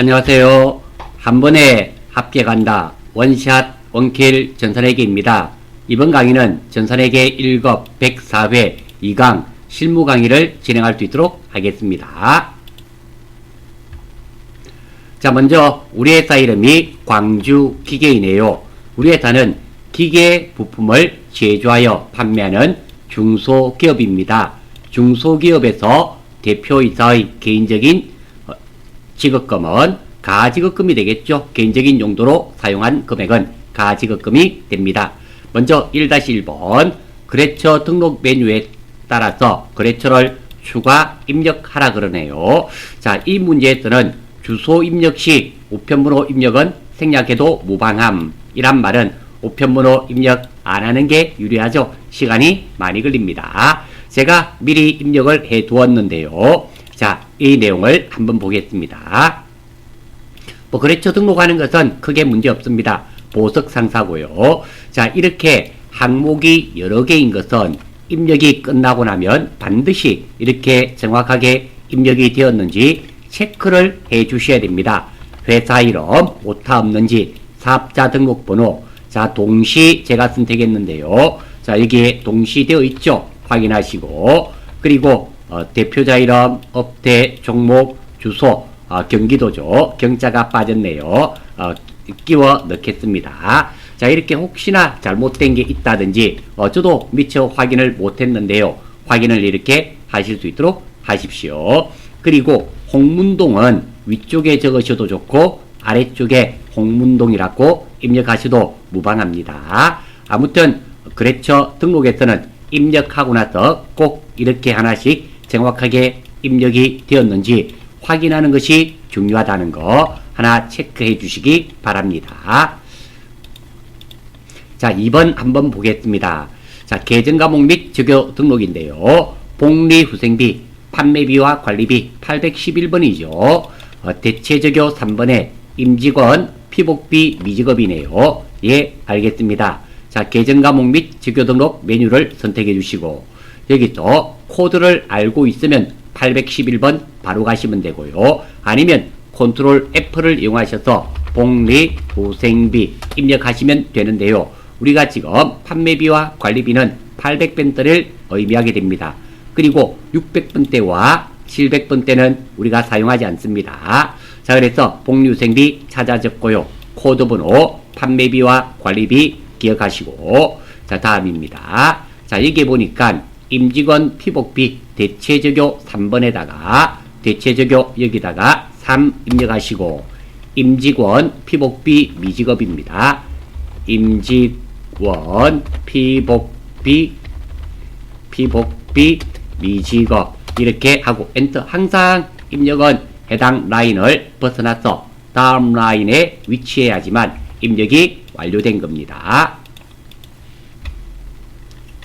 안녕하세요. 한 번에 합격한다. 원샷 원킬 전산회계입니다. 이번 강의는 전산회계 1급 104회 2강 실무 강의를 진행할 수 있도록 하겠습니다. 자, 먼저 우리 회사 이름이 광주 기계이네요. 우리 회사는 기계 부품을 제조하여 판매하는 중소기업입니다. 중소기업에서 대표이사의 개인적인 어, 지급금은 가지급금이 되겠죠. 개인적인 용도로 사용한 금액은 가지급금이 됩니다. 먼저 1-1번 거래처 등록 메뉴에 따라서 거래처를 추가 입력하라 그러네요. 자, 이 문제에서는 주소 입력 시 우편번호 입력은 생략해도 무방함 이란 말은 우편번호 입력 안 하는 게 유리하죠. 시간이 많이 걸립니다. 제가 미리 입력을 해 두었는데요. 자, 이 내용을 한번 보겠습니다. 뭐 거래처 등록하는 것은 크게 문제 없습니다. 보석 상사고요. 자, 이렇게 항목이 여러 개인 것은 입력이 끝나고 나면 반드시 이렇게 정확하게 입력이 되었는지 체크를 해 주셔야 됩니다. 회사 이름 오타 없는지 사업자 등록번호 자 동시 제가 선택했는데요. 자 여기에 동시 되어 있죠. 확인하시고 그리고 어, 대표자 이름 업태 종목 주소 어, 경기도죠. 경자가 빠졌네요. 어, 끼워 넣겠습니다. 자 이렇게 혹시나 잘못된 게 있다든지 어, 저도 미처 확인을 못했는데요. 확인을 이렇게 하실 수 있도록 하십시오. 그리고 홍문동은 위쪽에 적으셔도 좋고 아래쪽에 홍문동이라고 입력하셔도 무방합니다. 아무튼 거래처 등록에서는 입력하고 나서 꼭 이렇게 하나씩 정확하게 입력이 되었는지 확인하는 것이 중요하다는 거 하나 체크해 주시기 바랍니다. 자, 2번 한번 보겠습니다. 자, 계정 과목 및 적요 등록인데요. 복리 후생비, 판매비와 관리비 811번이죠. 어, 대체적요 3번에 임직원, 피복비, 미직업이네요. 예, 알겠습니다. 자, 계정 과목 및 적요 등록 메뉴를 선택해 주시고 여기서 코드를 알고 있으면 811번 바로 가시면 되고요. 아니면 컨트롤 F를 이용하셔서 복리 후생비 입력하시면 되는데요. 우리가 지금 판매비와 관리비는 800번대를 의미하게 됩니다. 그리고 600번대와 700번대는 우리가 사용하지 않습니다. 자, 그래서 복리후생비 찾아 적고요. 코드번호, 판매비와 관리비 기억하시고 자, 다음입니다. 자, 여기 보니까 임직원 피복비 대체적요 3번에다가 대체적요 여기다가 3 입력하시고 임직원 피복비 미직업입니다. 임직원 피복비 피복비 미직업 이렇게 하고 엔터 항상 입력은 해당 라인을 벗어나서 다음 라인에 위치해야지만 입력이 완료된 겁니다.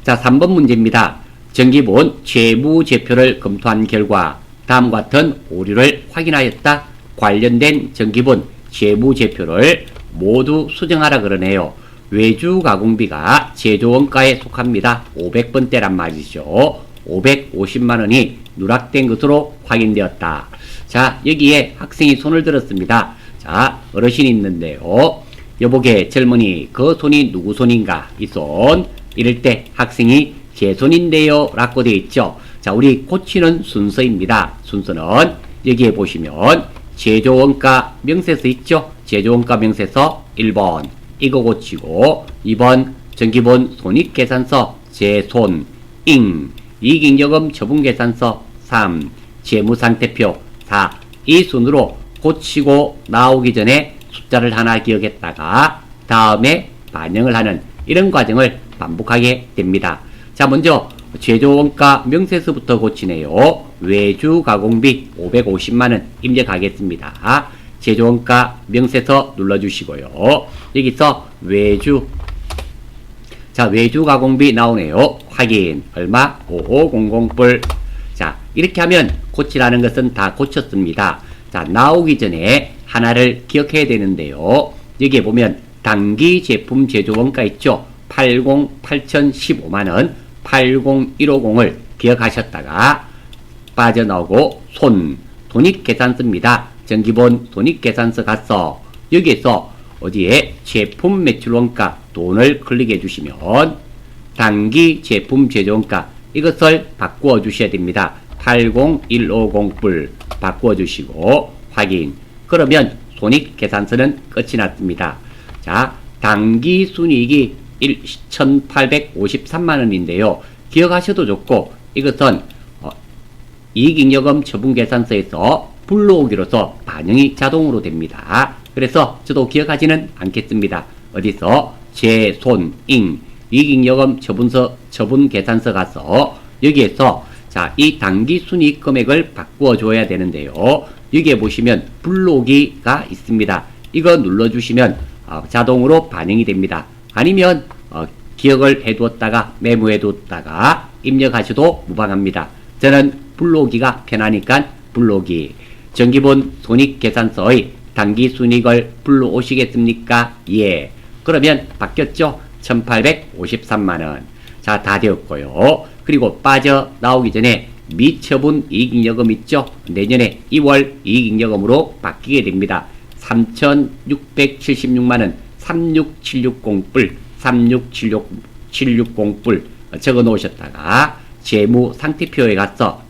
자, 3번 문제입니다. 정기본 재무제표를 검토한 결과 다음과 같은 오류를 확인하였다. 관련된 정기본 재무제표를 모두 수정하라 그러네요. 외주 가공비가 제조원가에 속합니다. 500번대란 말이죠. 550만원이 누락된 것으로 확인되었다. 자, 여기에 학생이 손을 들었습니다. 자, 어르신이 있는데요. 여보게 젊은이, 그 손이 누구 손인가? 이 손. 이럴 때 학생이 제 손인데요. 라고 되어 있죠. 자, 우리 고치는 순서입니다. 순서는 여기에 보시면 제조원가 명세서 있죠? 제조원가 명세서 1번 이거 고치고 2번 전기본 손익계산서 제손 잉 이익잉여금 처분계산서 3 재무상태표 4 이 순으로 고치고 나오기 전에 숫자를 하나 기억했다가 다음에 반영을 하는 이런 과정을 반복하게 됩니다. 자 먼저 제조원가 명세서부터 고치네요. 외주 가공비 550만원 입력하겠습니다. 제조원가 명세서 눌러주시고요. 여기서 외주 자 외주 가공비 나오네요. 확인 얼마 5500불 자 이렇게 하면 고치라는 것은 다 고쳤습니다. 자 나오기 전에 하나를 기억해야 되는데요. 여기에 보면 단기 제품 제조 원가 있죠. 80 8015만원 80150을 기억하셨다가 빠져나오고 손 돈익 계산 씁니다. 전기본 손익계산서 가서 여기에서 어디에 제품 매출 원가 돈을 클릭해 주시면 단기 제품 제조원가 이것을 바꾸어 주셔야 됩니다. 80150불 바꾸어 주시고 확인. 그러면 손익 계산서는 끝이 났습니다. 자, 단기 순이익이 1,853만 원인데요. 기억하셔도 좋고 이것은 어, 이익잉여금 처분계산서에서 불러오기로서 반영이 자동으로 됩니다. 그래서 저도 기억하지는 않겠습니다. 어디서 제손잉 이익잉여금 처분서 처분계산서 가서 여기에서 자, 이 단기 순이익 금액을 바꾸어 줘야 되는데요. 여기에 보시면 불러오기가 있습니다. 이거 눌러주시면 어, 자동으로 반영이 됩니다. 아니면 어, 기억을 해두었다가 메모해두었다가 입력하셔도 무방합니다. 저는 불러오기가 편하니까 불러오기. 정기본 손익계산서의 단기 순익을 불러오시겠습니까? 예. 그러면 바뀌었죠? 1853만원. 자, 다 되었고요. 그리고 빠져나오기 전에 미처분 이익잉여금 있죠? 내년에 2월 이익잉여금으로 바뀌게 됩니다. 3,676만원 36760불 36760불 적어 놓으셨다가 재무 상태표에 가서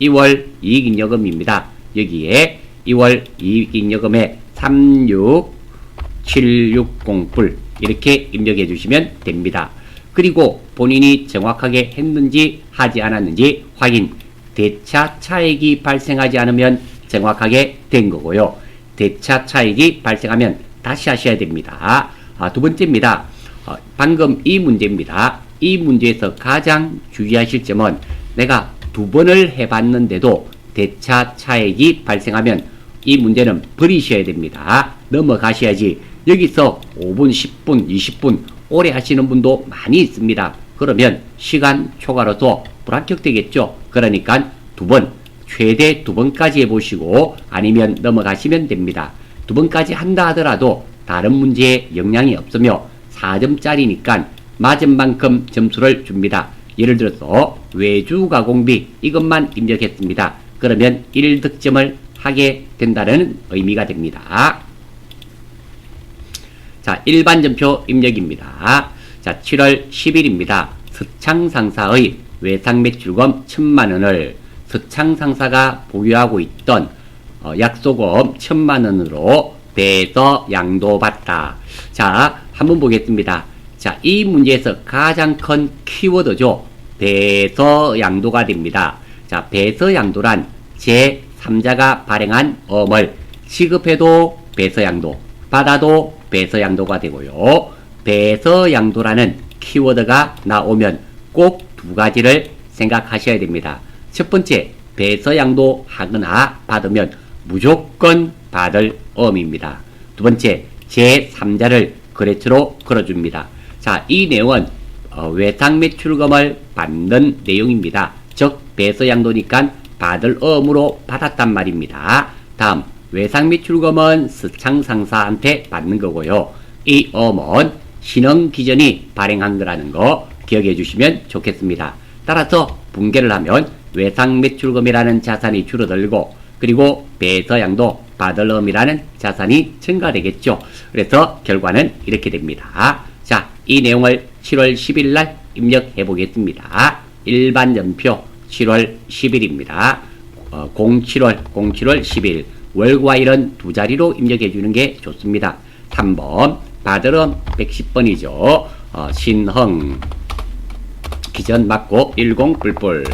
2월 이익잉여금입니다. 여기에 2월 이익잉여금에 36760불 이렇게 입력해 주시면 됩니다. 그리고 본인이 정확하게 했는지 하지 않았는지 확인. 대차 차익이 발생하지 않으면 정확하게 된 거고요. 대차 차익이 발생하면 다시 하셔야 됩니다. 아, 두 번째입니다. 어, 방금 이 문제입니다. 이 문제에서 가장 주의하실 점은 내가 두 번을 해봤는데도 대차 차익이 발생하면 이 문제는 버리셔야 됩니다. 넘어가셔야지. 여기서 5분, 10분, 20분 오래 하시는 분도 많이 있습니다. 그러면 시간 초과로서 불합격되겠죠. 그러니까 두 번, 최대 두 번까지 해보시고 아니면 넘어가시면 됩니다. 두 번까지 한다 하더라도 다른 문제에 영향이 없으며 4점짜리니까 맞은 만큼 점수를 줍니다. 예를 들어서 외주 가공비 이것만 입력했습니다. 그러면 1득점을 하게 된다는 의미가 됩니다. 자, 일반 점표 입력입니다. 자, 7월 10일입니다. 서창 상사의 외상 매출금 1000만 원을 서창 상사가 보유하고 있던 어, 약소금 1000만 원으로 배서 양도받다. 자, 한번 보겠습니다. 자, 이 문제에서 가장 큰 키워드죠. 배서 양도가 됩니다. 자, 배서 양도란 제3자가 발행한 어물 지급해도 배서 양도, 받아도 배서 양도가 되고요. 배서 양도라는 키워드가 나오면 꼭 두 가지를 생각하셔야 됩니다. 첫 번째, 배서 양도 하거나 받으면 무조건 받을 어음입니다. 두 번째, 제3자를 거래처로 걸어줍니다. 자, 이 내용은 어, 외상 매출금을 받는 내용입니다. 즉, 배서 양도니까 받을 어음으로 받았단 말입니다. 다음, 외상 매출금은 스창 상사한테 받는 거고요. 이 어음은 신흥 기전이 발행한 거라는 거 기억해 주시면 좋겠습니다. 따라서 분개를 하면 외상 매출금이라는 자산이 줄어들고 그리고 배서 양도 받을 어음이라는 자산이 증가되겠죠. 그래서 결과는 이렇게 됩니다. 자, 이 내용을 7월 10일 날 입력해 보겠습니다. 일반 연표 7월 10일입니다. 어, 07월, 07월 10일. 월과 일은 두 자리로 입력해 주는 게 좋습니다. 3번, 받으름 110번이죠. 어, 신흥. 기전 맞고 10 뿔뿔.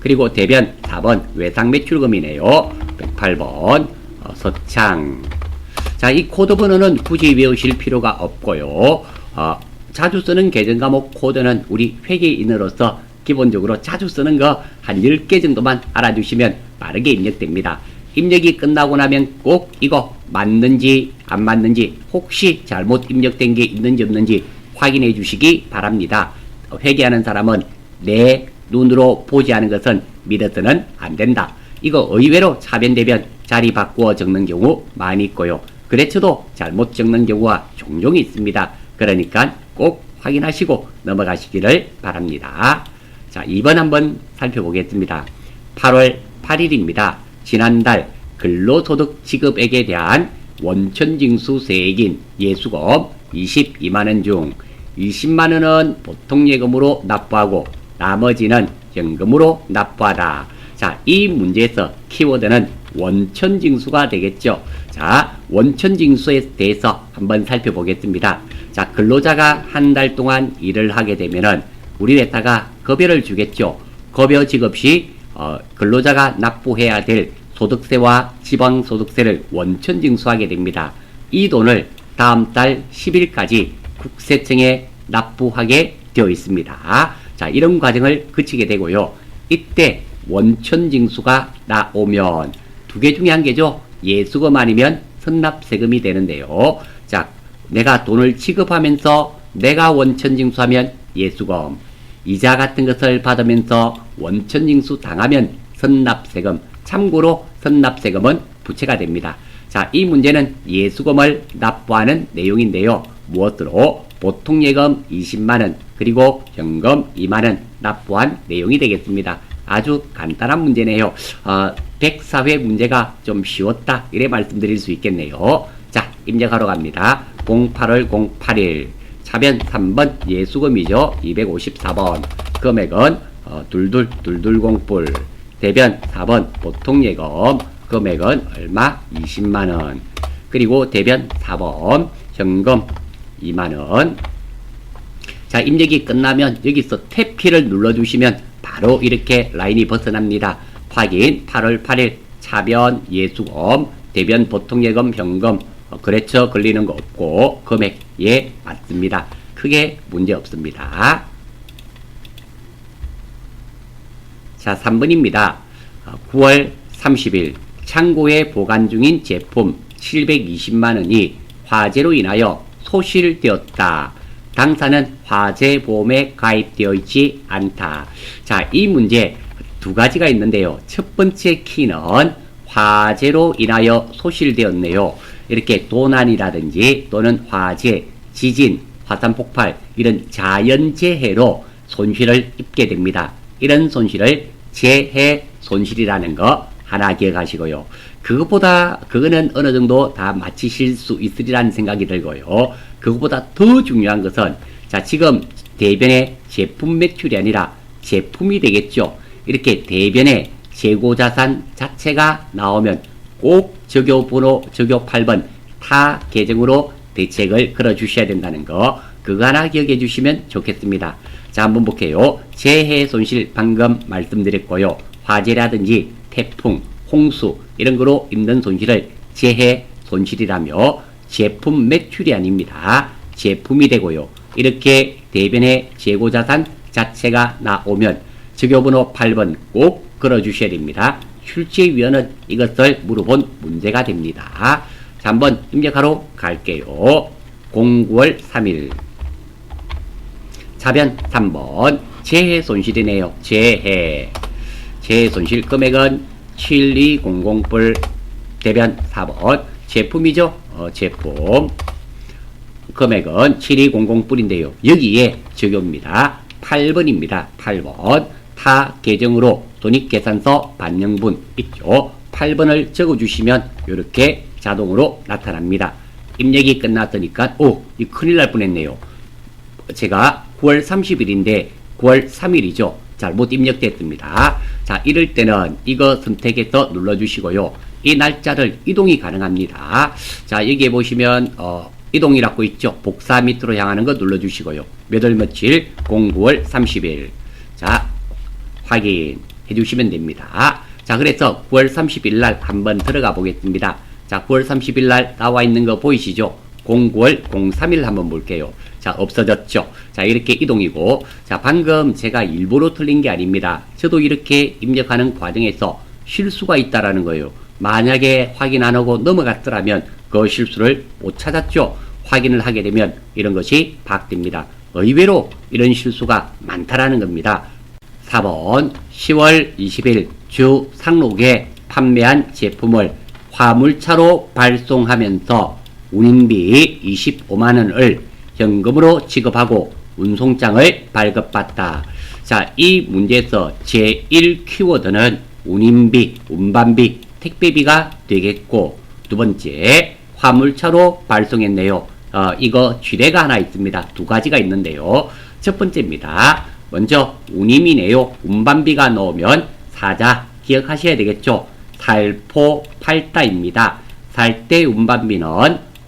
그리고 대변 4번 외상 매출금이네요. 108번 어, 서창. 자, 이 코드 번호는 굳이 외우실 필요가 없고요. 어, 자주 쓰는 계정 과목 코드는 우리 회계인으로서 기본적으로 자주 쓰는 거 한 10개 정도만 알아주시면 빠르게 입력됩니다. 입력이 끝나고 나면 꼭 이거 맞는지 안 맞는지 혹시 잘못 입력된 게 있는지 없는지 확인해 주시기 바랍니다. 회계하는 사람은 내 눈으로 보지 않은 것은 믿어서는 안 된다. 이거 의외로 차변대변 자리 바꾸어 적는 경우 많이 있고요. 그래쳐도 잘못 적는 경우가 종종 있습니다. 그러니까 꼭 확인하시고 넘어가시기를 바랍니다. 자, 2번 한번 살펴보겠습니다. 8월 8일입니다. 지난달 근로소득 지급액에 대한 원천징수 세액인 예수금 22만원 중 20만원은 보통 예금으로 납부하고 나머지는 현금으로 납부하다. 자, 이 문제에서 키워드는 원천징수가 되겠죠. 자, 원천징수에 대해서 한번 살펴보겠습니다. 자, 근로자가 한 달 동안 일을 하게 되면은 우리 회사가 급여를 주겠죠. 급여 지급 시 어, 근로자가 납부해야 될 소득세와 지방소득세를 원천징수하게 됩니다. 이 돈을 다음 달 10일까지 국세청에 납부하게 되어 있습니다. 자, 이런 과정을 거치게 되고요. 이때 원천징수가 나오면 두 개 중에 한 개죠. 예수금 아니면 선납세금이 되는데요. 자, 내가 돈을 지급하면서 내가 원천징수하면 예수금, 이자 같은 것을 받으면서 원천징수 당하면 선납세금, 참고로 선납세금은 부채가 됩니다. 자, 이 문제는 예수금을 납부하는 내용인데요. 무엇으로? 보통 예금 20만원, 그리고 현금 2만원 납부한 내용이 되겠습니다. 아주 간단한 문제네요. 어, 104회 문제가 좀 쉬웠다. 이래 말씀드릴 수 있겠네요. 자, 입력하러 갑니다. 08월 08일. 차변 3번 예수금이죠. 254번. 금액은 어, 둘둘 둘둘공불. 대변 4번 보통 예금. 금액은 얼마? 20만원. 그리고 대변 4번 현금 2만원. 자, 입력이 끝나면 여기서 탭키를 눌러주시면 바로 이렇게 라인이 벗어납니다. 확인 8월 8일 차변 예수금 대변 보통예금 현금 어, 거래처 걸리는 거 없고 금액 예 맞습니다. 크게 문제 없습니다. 자 3번입니다. 9월 30일 창고에 보관 중인 제품 720만원이 화재로 인하여 소실되었다. 당사는 화재 보험에 가입되어 있지 않다. 자, 이 문제 두 가지가 있는데요. 첫 번째 키는 화재로 인하여 소실되었네요. 이렇게 도난이라든지 또는 화재, 지진, 화산 폭발 이런 자연재해로 손실을 입게 됩니다. 이런 손실을 재해 손실이라는 거 하나 기억하시고요. 그것보다 그거는 어느 정도 다 맞히실 수 있으리라는 생각이 들고요. 그것보다 더 중요한 것은 자 지금 대변의 제품 매출이 아니라 제품이 되겠죠. 이렇게 대변의 재고 자산 자체가 나오면 꼭 적요 번호 적요 8번 타 계정으로 대책을 걸어 주셔야 된다는 거 그거 하나 기억해 주시면 좋겠습니다. 자 한번 볼게요. 재해 손실 방금 말씀드렸고요. 화재라든지 태풍, 홍수 이런 거로 있는 손실을 재해 손실이라며 제품 매출이 아닙니다. 제품이 되고요. 이렇게 대변의 재고자산 자체가 나오면 적요번호 8번 꼭 걸어주셔야 됩니다. 출제위원은 이것을 물어본 문제가 됩니다. 자, 한번 입력하러 갈게요. 09월 3일. 자변 3번. 재해 손실이네요. 재해. 재해 손실 금액은 7200불. 대변 4번. 제품이죠. 어, 제품. 금액은 7200불인데요. 여기에 적용입니다. 8번입니다. 8번. 타 계정으로 손익계산서 반영분 있죠. 8번을 적어주시면 이렇게 자동으로 나타납니다. 입력이 끝났으니까 오, 이 큰일 날 뻔했네요. 제가 9월 30일인데 9월 3일이죠. 잘못 입력됐습니다. 자, 이럴 때는 이거 선택해서 눌러주시고요. 이 날짜를 이동이 가능합니다. 자, 여기에 보시면 어, 이동이라고 있죠. 복사 밑으로 향하는 거 눌러주시고요. 몇월 며칠 09월 30일. 자, 확인해 주시면 됩니다. 자, 그래서 9월 30일 날 한번 들어가 보겠습니다. 자, 9월 30일 날 나와 있는 거 보이시죠? 09월 03일 한번 볼게요. 자, 없어졌죠? 자, 이렇게 이동이고. 자, 방금 제가 일부러 틀린 게 아닙니다. 저도 이렇게 입력하는 과정에서 실수가 있다라는 거예요. 만약에 확인 안 하고 넘어갔더라면 그 실수를 못 찾았죠. 확인을 하게 되면 이런 것이 박됩니다. 의외로 이런 실수가 많다라는 겁니다. 4번 10월 20일 주 상록에 판매한 제품을 화물차로 발송하면서 운임비 25만원을 현금으로 지급하고 운송장을 발급받다. 자, 이 문제에서 제1 키워드는 운임비, 운반비, 택배비가 되겠고 두 번째 화물차로 발송했네요. 어, 이거 쥐레가 하나 있습니다. 두 가지가 있는데요. 첫 번째입니다. 먼저 운임이네요. 운반비가 넣으면 사자 기억하셔야 되겠죠. 살포 팔다입니다. 살 때 운반비는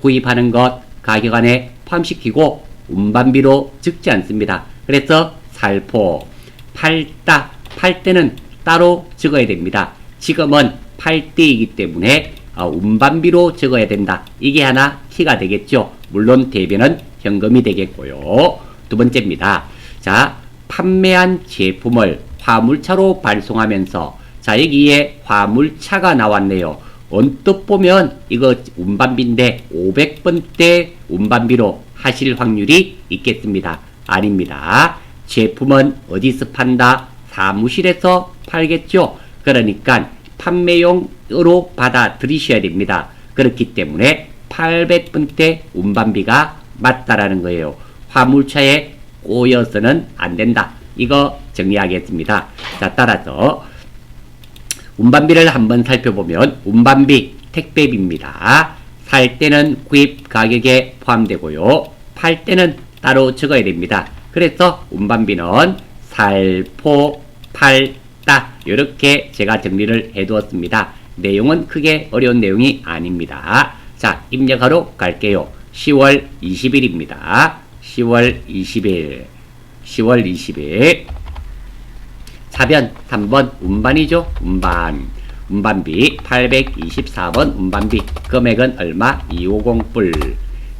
구입하는 것 가격 안에 포함시키고 운반비로 적지 않습니다. 그래서 살포 팔다 팔 때는 따로 적어야 됩니다. 지금은 팔 때이기 때문에 어, 운반비로 적어야 된다. 이게 하나 키가 되겠죠. 물론 대변은 현금이 되겠고요. 두 번째입니다. 자, 판매한 제품을 화물차로 발송하면서 자, 여기에 화물차가 나왔네요. 언뜻 보면 이거 운반비인데 500번대 운반비로 하실 확률이 있겠습니다. 아닙니다. 제품은 어디서 판다? 사무실에서 팔겠죠. 그러니까 판매용으로 받아들이셔야 됩니다. 그렇기 때문에 800분대 운반비가 맞다라는 거예요. 화물차에 꼬여서는 안 된다. 이거 정리하겠습니다. 자, 따라서 운반비를 한번 살펴보면 운반비 택배비입니다. 살 때는 구입 가격에 포함되고요. 팔 때는 따로 적어야 됩니다. 그래서 운반비는 살포 팔다 이렇게 제가 정리를 해두었습니다. 내용은 크게 어려운 내용이 아닙니다. 자 입력하러 갈게요. 10월 20일입니다. 10월 20일 10월 20일 사변 3번 운반이죠. 운반. 운반비 824번 운반비 금액은 얼마? 250불.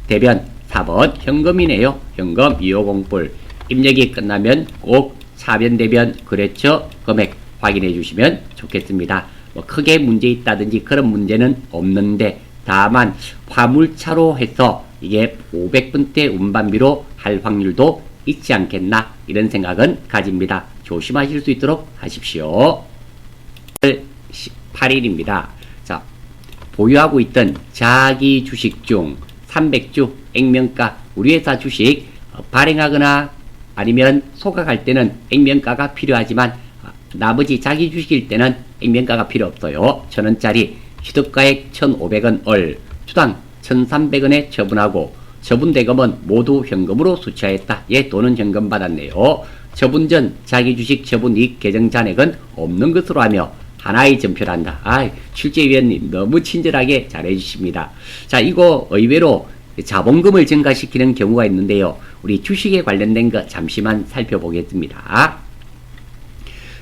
대변 4번 현금이네요. 현금 250불. 입력이 끝나면 꼭 사변 대변 거래처 금액 확인해 주시면 좋겠습니다. 뭐 크게 문제 있다든지 그런 문제는 없는데 다만 화물차로 해서 이게 500분대 운반비로 할 확률도 있지 않겠나 이런 생각은 가집니다. 조심하실 수 있도록 하십시오. 18일입니다. 자, 보유하고 있던 자기 주식 중 300주 액면가 우리 회사 주식 어, 발행하거나 아니면 소각할 때는 액면가가 필요하지만 어, 나머지 자기 주식일 때는 액면가가 필요 없어요. 천원짜리 취득가액 1,500원 얼 주당 1,300원에 처분하고 처분 대금은 모두 현금으로 수취하였다. 예, 돈은 현금 받았네요. 처분 전 자기 주식 처분 이익 계정 잔액은 없는 것으로 하며 하나의 점표를 한다. 아, 실제위원님 너무 친절하게 잘해 주십니다. 자, 이거 의외로 자본금을 증가시키는 경우가 있는데요. 우리 주식에 관련된 것 잠시만 살펴보겠습니다.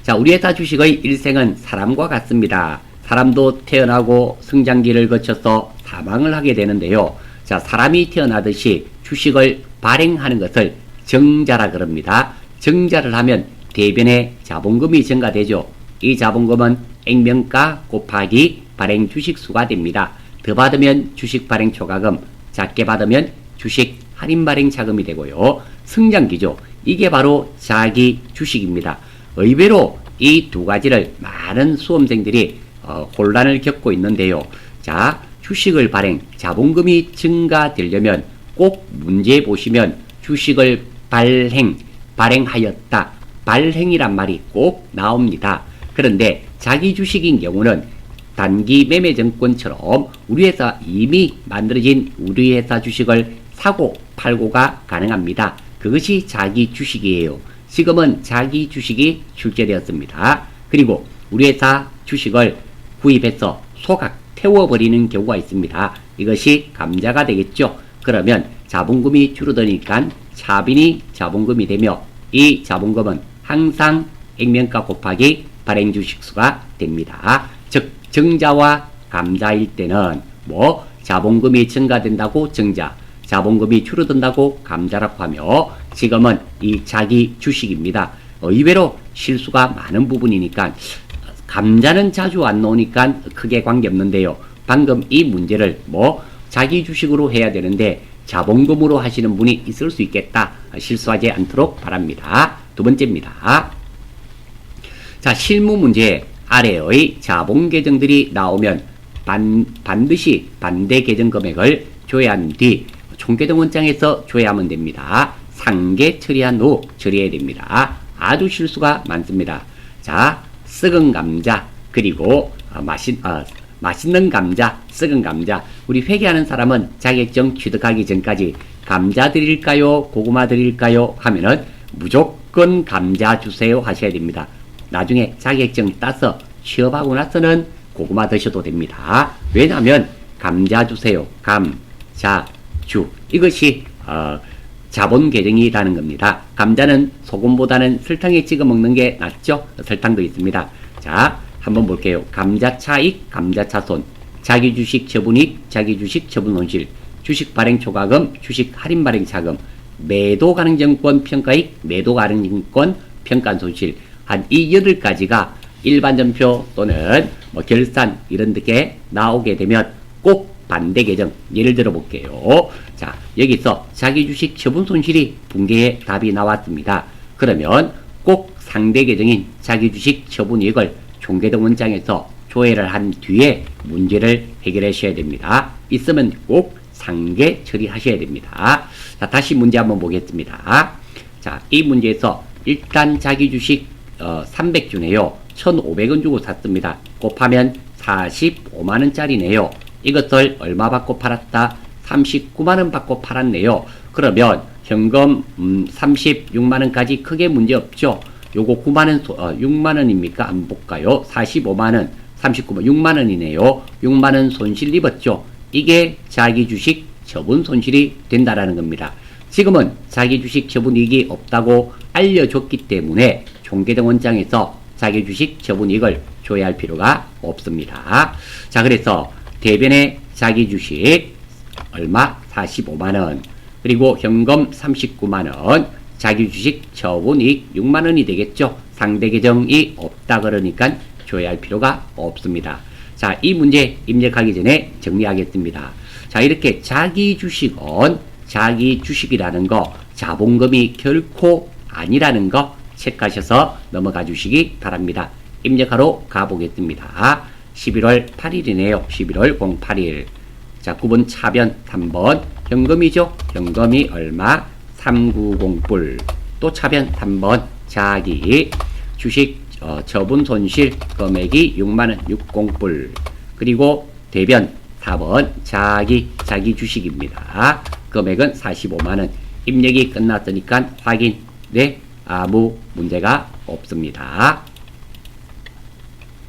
자, 우리 회사 주식의 일생은 사람과 같습니다. 사람도 태어나고 성장기를 거쳐서 사망을 하게 되는데요. 자, 사람이 태어나듯이 주식을 발행하는 것을 정자라 그럽니다. 정자를 하면 대변에 자본금이 증가되죠. 이 자본금은 액면가 곱하기 발행 주식 수가 됩니다. 더 받으면 주식 발행 초과금, 작게 받으면 주식 할인 발행 자금이 되고요. 성장기죠. 이게 바로 자기 주식입니다. 의외로 이 두 가지를 많은 수험생들이 어, 혼란을 겪고 있는데요. 자, 주식을 발행, 자본금이 증가되려면 꼭 문제 보시면 주식을 발행, 발행하였다. 발행이란 말이 꼭 나옵니다. 그런데 자기 주식인 경우는 단기 매매 증권처럼 우리 회사 이미 만들어진 우리 회사 주식을 사고 팔고가 가능합니다. 그것이 자기 주식이에요. 지금은 자기 주식이 출제되었습니다. 그리고 우리 회사 주식을 구입해서 소각 태워버리는 경우가 있습니다. 이것이 감자가 되겠죠. 그러면 자본금이 줄어드니까 차빈이 자본금이 되며 이 자본금은 항상 액면가 곱하기 발행 주식수가 됩니다. 즉 정자와 감자일 때는 뭐 자본금이 증가된다고 정자, 자본금이 줄어든다고 감자라고 하며 지금은 이 자기 주식입니다. 의외로 실수가 많은 부분이니까 감자는 자주 안 나오니까 크게 관계없는데요. 방금 이 문제를 뭐 자기 주식으로 해야 되는데 자본금으로 하시는 분이 있을 수 있겠다. 실수하지 않도록 바랍니다. 두 번째입니다. 자, 실무 문제 아래의 자본 계정들이 나오면 반, 반드시 반대 계정 금액을 조회한 뒤 총계정 원장에서 조회하면 됩니다. 상계 처리한 후 처리해야 됩니다. 아주 실수가 많습니다. 자, 썩은 감자 그리고 어, 마신 어, 맛있는 감자, 썩은 감자. 우리 회계하는 사람은 자격증 취득하기 전까지 감자 드릴까요? 고구마 드릴까요? 하면은 무조건 감자 주세요 하셔야 됩니다. 나중에 자격증 따서 취업하고 나서는 고구마 드셔도 됩니다. 왜냐하면 감자 주세요. 감, 자, 주. 이것이 어, 자본 계정이라는 겁니다. 감자는 소금보다는 설탕에 찍어 먹는 게 낫죠? 설탕도 있습니다. 자, 한번 볼게요. 감자 차익, 감자 차손, 자기 주식 처분익, 자기 주식 처분 손실, 주식 발행 초과금, 주식 할인 발행 차금, 매도 가능증권 평가익, 매도 가능증권 평가 손실. 한 이 여덟 가지가 일반 전표 또는 뭐 결산 이런 데 나오게 되면 꼭 반대 계정 예를 들어 볼게요. 자, 여기서 자기 주식 처분 손실이 붕괴의 답이 나왔습니다. 그러면 꼭 상대 계정인 자기 주식 처분 이익을 종계동 원장에서 조회를 한 뒤에 문제를 해결하셔야 됩니다. 있으면 꼭 상계 처리하셔야 됩니다. 자, 다시 문제 한번 보겠습니다. 자, 이 문제에서 일단 자기 주식 어, 300주네요. 1,500원 주고 샀습니다. 곱하면 45만원짜리네요. 이것을 얼마 받고 팔았다? 39만원 받고 팔았네요. 그러면 현금 음, 36만원까지 크게 문제 없죠? 요거 9만원, 소- 어, 6만원입니까? 안 볼까요? 45만원, 39만, 6만원이네요. 6만원 손실 입었죠? 이게 자기 주식 처분 손실이 된다라는 겁니다. 지금은 자기 주식 처분 이익이 없다고 알려줬기 때문에 종계등 원장에서 자기 주식 처분 이익을 줘야 할 필요가 없습니다. 자, 그래서 대변에 자기 주식 얼마? 45만원. 그리고 현금 39만원. 자기 주식 처분 이익 6만원이 되겠죠. 상대 계정이 없다 그러니까 줘야 할 필요가 없습니다. 자, 이 문제 입력하기 전에 정리하겠습니다. 자, 이렇게 자기 주식은 자기 주식이라는 거 자본금이 결코 아니라는 거 체크하셔서 넘어가 주시기 바랍니다. 입력하러 가보겠습니다. 11월 8일이네요. 11월 08일. 자, 9번 차변 3번 현금이죠. 현금이 얼마? 390불. 또 차변 3번 자기 주식 어, 처분 손실 금액이 6만원 60불. 그리고 대변 4번 자기 자기 주식입니다. 금액은 45만원. 입력이 끝났으니까 확인. 네, 아무 문제가 없습니다.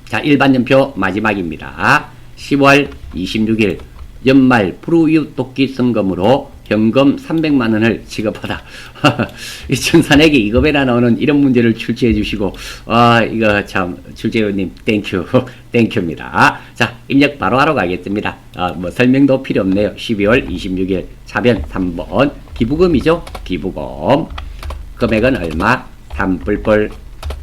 자, 일반 연표 마지막입니다. 10월 26일 연말 불우이웃 돕기 성금으로 현금 300만 원을 지급하다. 이 청산에게 이급에나 나오는 이런 문제를 출제해 주시고 아 이거 참 출제위원님 땡큐 땡큐입니다. 자 입력 바로 하러 가겠습니다. 아, 뭐 설명도 필요 없네요. 12월 26일 차변 3번 기부금이죠. 기부금 금액은 얼마? 3뿔뿔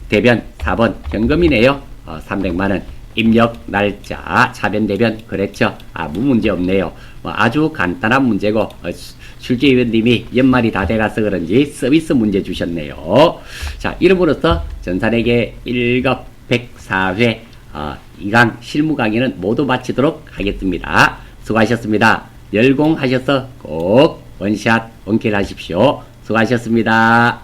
대변 4번 현금이네요. 어, 300만원 입력 날짜 차변 대변 그랬죠. 아무 문제 없네요. 뭐 아주 간단한 문제고 어, 수- 출제위원님이 연말이 다 돼가서 그런지 서비스 문제 주셨네요. 자 이름으로써 전산에게 1급 104회 어, 2강 실무 강의는 모두 마치도록 하겠습니다. 수고하셨습니다. 열공하셔서 꼭 원샷 원킬 하십시오. 수고하셨습니다.